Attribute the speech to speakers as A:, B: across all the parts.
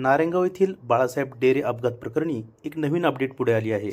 A: नारेंगाव येथील बाळासाहेब डेरे अपघात प्रकरणी एक नवीन अपडेट पुढे आली आहे.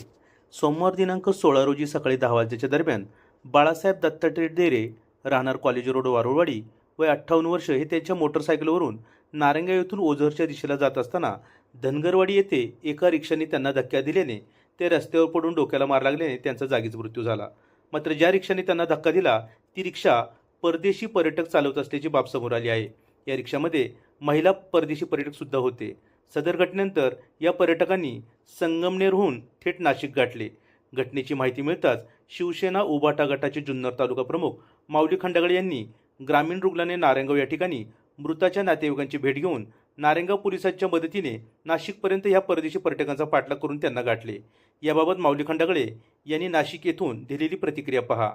A: सोमवार दिनांक सोळा रोजी सकाळी दहा वाजेच्या दरम्यान बाळासाहेब दत्तात्रय डेरे राहणार कॉलेज रोड वारुळवाडी वय अठ्ठावन्न वर्ष हे त्यांच्या मोटरसायकलवरून नारेंगाव येथून ओझरच्या दिशेला जात असताना धनगरवाडी येथे एका रिक्षाने त्यांना धक्का दिल्याने ते रस्त्यावर पडून डोक्याला मार लागल्याने त्यांचा जागीच मृत्यू झाला. मात्र ज्या रिक्षाने त्यांना धक्का दिला ती रिक्षा परदेशी पर्यटक चालवत असल्याची बाब समोर आली आहे. या रिक्षामध्ये महिला परदेशी पर्यटकसुद्धा होते. सदर घटनेनंतर या पर्यटकांनी संगमनेरहून थेट नाशिक गाठले. घटनेची माहिती मिळताच शिवसेना उबाटा गटाचे जुन्नर तालुका प्रमुख माऊली खंडागळे यांनी ग्रामीण रुग्णालय नारायणगाव या ठिकाणी मृताच्या नातेवाईकांची भेट घेऊन नारायणगाव पोलिसांच्या मदतीने नाशिकपर्यंत या परदेशी पर्यटकांचा पाठलाग करून त्यांना गाठले. याबाबत माऊली खंडागळे यांनी नाशिक येथून दिलेली प्रतिक्रिया पहा.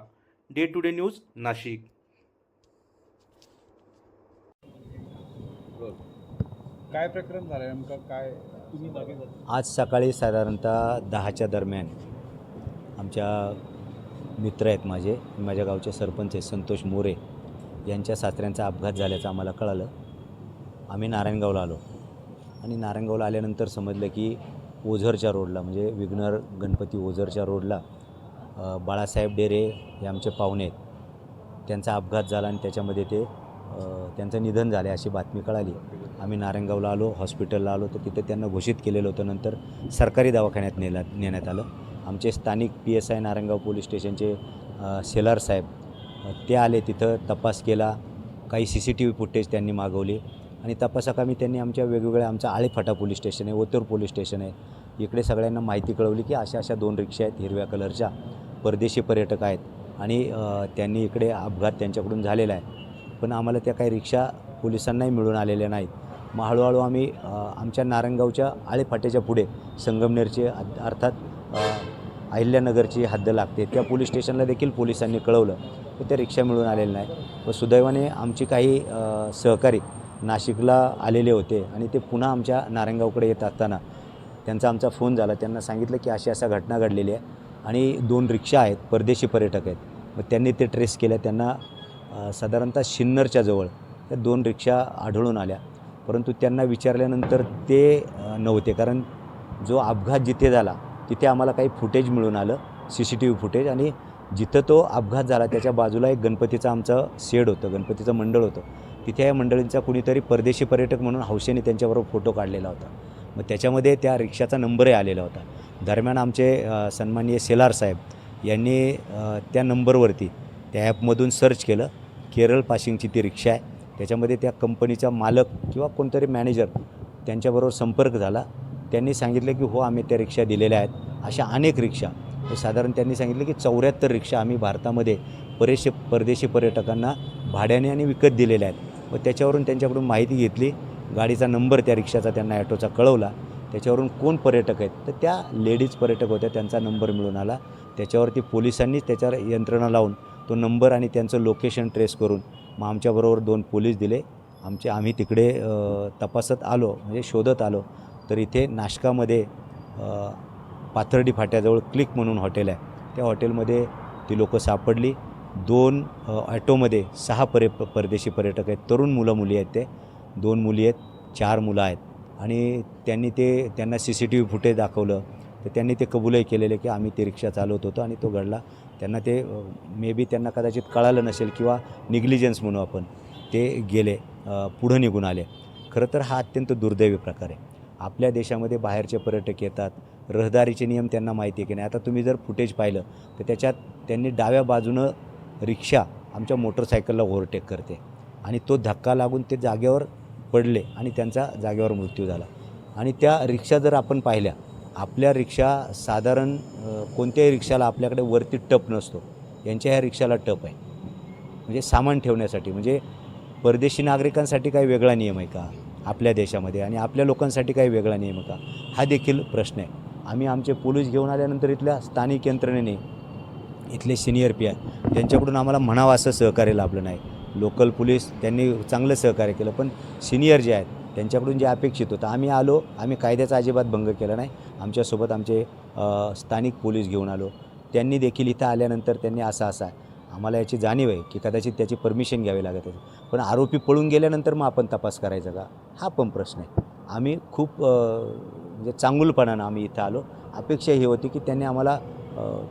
A: Day to day news Nashik.
B: काय प्रकरण झालं नेमकं? काय तुम्ही मागे
C: आज सकाळी साधारणतः दहाच्या दरम्यान आमच्या मित्र आहेत माझे माझ्या गावचे सरपंच आहेत संतोष मोरे यांच्या सासऱ्यांचा अपघात झाल्याचं आम्हाला कळालं. आम्ही नारायणगावला आलो. आणि नारायणगावला आल्यानंतर समजलं की ओझरच्या रोडला म्हणजे विघ्नर गणपती ओझरच्या रोडला अ, बाळासाहेब डेरे हे आमचे पाहुणे आहेत. त्यांचा अपघात झाला आणि त्याच्यामध्ये ते त्यांचं निधन झाले अशी बातमी कळाली. आम्ही नारायणगावला आलो हॉस्पिटलला आलो तर तिथं त्यांना घोषित केलेलं होतं. नंतर सरकारी दवाखान्यात नेला नेण्यात आलं. आमचे स्थानिक P S I Narayangaon police स्टेशनचे सेलार साहेब ते आले तिथं तपास केला. काही C C T V footage त्यांनी मागवली. आणि तपासाकामी त्यांनी आमच्या वेगवेगळ्या आमचा आळेफाटा पोलीस स्टेशन आहे ओतूर पोलीस स्टेशन आहे. इकडे सगळ्यांना माहिती कळवली की अशा अशा दोन रिक्षा आहेत हिरव्या कलरच्या. परदेशी पर्यटक आहेत. आणि त्यांनी इकडे अपघात त्यांच्याकडून झालेला आहे. पण आम्हाला त्या काही रिक्षा पोलिसांनाही मिळून आलेल्या नाहीत. मग हळूहळू आम्ही आमच्या नारायणगावच्या आळेफाट्याच्या पुढे संगमनेरचे अर्थात अहिल्यानगरची हद्द लागते. त्या पोलीस स्टेशनला देखील पोलिसांनी कळवलं. तर त्या रिक्षा मिळून आलेल्या नाही व सुदैवाने आमची काही सहकारी नाशिकला आलेले होते आणि ते पुन्हा आमच्या नारायणगावकडे येत असताना त्यांचा आमचा फोन झाला. त्यांना सांगितलं की अशी अशा घटना घडलेली आहे आणि दोन रिक्षा आहेत परदेशी पर्यटक आहेत. मग त्यांनी ते ट्रेस केल्या त्यांना साधारणतः शिन्नरच्या जवळ. त्या दोन रिक्षा आढळून आल्या. परंतु त्यांना विचारल्यानंतर ते नव्हते. कारण जो अपघात जिथे झाला तिथे आम्हाला काही फुटेज मिळून आलं. C C T V footage. आणि जिथं तो अपघात झाला त्याच्या बाजूला एक गणपतीचं आमचं शेड होतं. गणपतीचं मंडळ होतं. तिथे या मंडळींचा कुणीतरी परदेशी पर्यटक म्हणून हौसेने त्यांच्याबरोबर फोटो काढलेला होता. मग त्याच्यामध्ये त्या रिक्षाचा नंबरही आलेला होता. दरम्यान आमचे सन्माननीय सेलार साहेब यांनी त्या नंबरवरती त्या ॲपमधून सर्च केलं. केरळ पासिंगची ती रिक्षा आहे. त्याच्यामध्ये त्या कंपनीचा मालक किंवा कोणतरी मॅनेजर त्यांच्याबरोबर संपर्क झाला. त्यांनी सांगितलं की हो आम्ही त्या रिक्षा दिलेल्या आहेत. अशा अनेक रिक्षा. तर साधारण त्यांनी सांगितलं की चौऱ्याहत्तर रिक्षा आम्ही भारतामध्ये बरेचसे परदेशी पर्यटकांना भाड्याने आणि विकत दिलेल्या आहेत. व त्याच्यावरून त्यांच्याकडून माहिती घेतली. गाडीचा नंबर त्या रिक्षाचा त्यांना ॲटोचा कळवला. त्याच्यावरून कोण पर्यटक आहेत? तर त्या लेडीज पर्यटक होत्या. त्यांचा नंबर मिळून आला. त्याच्यावरती पोलिसांनीच त्याच्यावर यंत्रणा लावून तो नंबर आणि त्यांचं लोकेशन ट्रेस करून मग आमच्याबरोबर दोन पोलीस दिले. आमचे आम्ही तिकडे तपासत आलो म्हणजे शोधत आलो. तर इथे नाशकामध्ये पाथर्डी फाट्याजवळ क्लिक म्हणून हॉटेल आहे. त्या हॉटेलमध्ये ती लोकं सापडली. दोन ऑटोमध्ये ॲटोमध्ये सहा परे परदेशी पर्यटक आहेत. तरुण मुलं मुली आहेत ते. दोन मुली आहेत चार मुलं आहेत. आणि त्यांनी ते त्यांना C C T V footage दाखवलं. तर त्यांनी ते कबूलही केलेले की आम्ही ते रिक्षा चालवत होतो आणि तो घडला. त्यांना ते मे बी त्यांना कदाचित कळालं नसेल किंवा निग्लिजन्स म्हणू आपण ते गेले पुढं निघून आले. खरं तर हा अत्यंत दुर्दैवी प्रकार आहे. आपल्या देशामध्ये बाहेरचे पर्यटक येतात रहदारीचे नियम त्यांना माहिती आहे की नाही. आता तुम्ही जर फुटेज पाहिलं तर त्याच्यात त्यांनी डाव्या बाजूनं रिक्षा आमच्या मोटरसायकलला ओव्हरटेक करते. आणि तो धक्का लागून ते जागेवर पडले आणि त्यांचा जागेवर मृत्यू झाला. आणि त्या रिक्षा जर आपण पाहिल्या आपल्या रिक्षा साधारण कोणत्याही रिक्षाला आपल्याकडे वरती टप नसतो. यांच्या ह्या रिक्षाला टप आहे. म्हणजे सामान ठेवण्यासाठी म्हणजे परदेशी नागरिकांसाठी काही वेगळा नियम आहे का? आपल्या देशामध्ये आणि आपल्या लोकांसाठी काही वेगळा नियम आहे का? हा देखील प्रश्न आहे. आम्ही आमचे पोलीस घेऊन आल्यानंतर इथल्या स्थानिक यंत्रणेने इथले सिनियर पी आय त्यांच्याकडून आम्हाला म्हणावं असं सहकार्य लाभलं नाही. लोकल पोलीस त्यांनी चांगलं सहकार्य केलं पण सिनियर जे आहेत त्यांच्याकडून जे अपेक्षित होतं. आम्ही आलो आम्ही कायद्याचा अजिबात भंग केला नाही. आमच्यासोबत आमचे स्थानिक पोलीस घेऊन आलो. त्यांनी देखील इथं आल्यानंतर त्यांनी असं असं. आहे आम्हाला याची जाणीव आहे की कदाचित त्याची परमिशन घ्यावी लागत आहे पण आरोपी पळून गेल्यानंतर मग आपण तपास करायचा का? हा पण प्रश्न आहे. आम्ही खूप म्हणजे चांगुलपणानं आम्ही इथं आलो. अपेक्षा ही होती की त्यांनी आम्हाला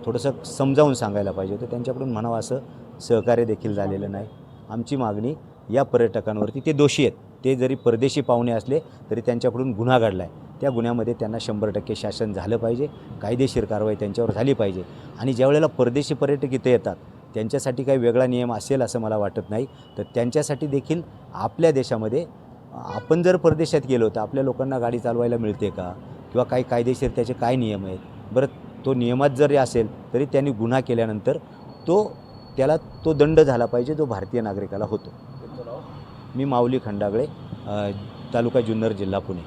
C: थोडंसं समजावून सांगायला पाहिजे होतं. त्यांच्याकडून म्हणावं असं सहकार्य देखील झालेलं नाही. आमची मागणी या पर्यटकांवरती ते दोषी आहेत. ते जरी परदेशी पाहुणे असले तरी त्यांच्याकडून गुन्हा घडला आहे त्या गुन्ह्यामध्ये त्यांना शंभर टक्के शासन झालं पाहिजे कायदेशीर कारवाई त्यांच्यावर झाली पाहिजे. आणि ज्यावेळेला परदेशी पर्यटक इथे येतात त्यांच्यासाठी काही वेगळा नियम असेल असं मला वाटत नाही. तर त्यांच्यासाठी देखील आपल्या देशामध्ये आपण जर परदेशात गेलो तर आपल्या लोकांना गाडी चालवायला मिळते का? किंवा काही कायदेशीर त्याचे काय नियम आहेत? बरं तो नियमात जरी असेल तरी त्यांनी गुन्हा केल्यानंतर तो त्याला तो दंड झाला पाहिजे जो भारतीय नागरिकाला होतो. मी माऊली खंडागळे तालुका जुन्नर जिल्हा पुणे.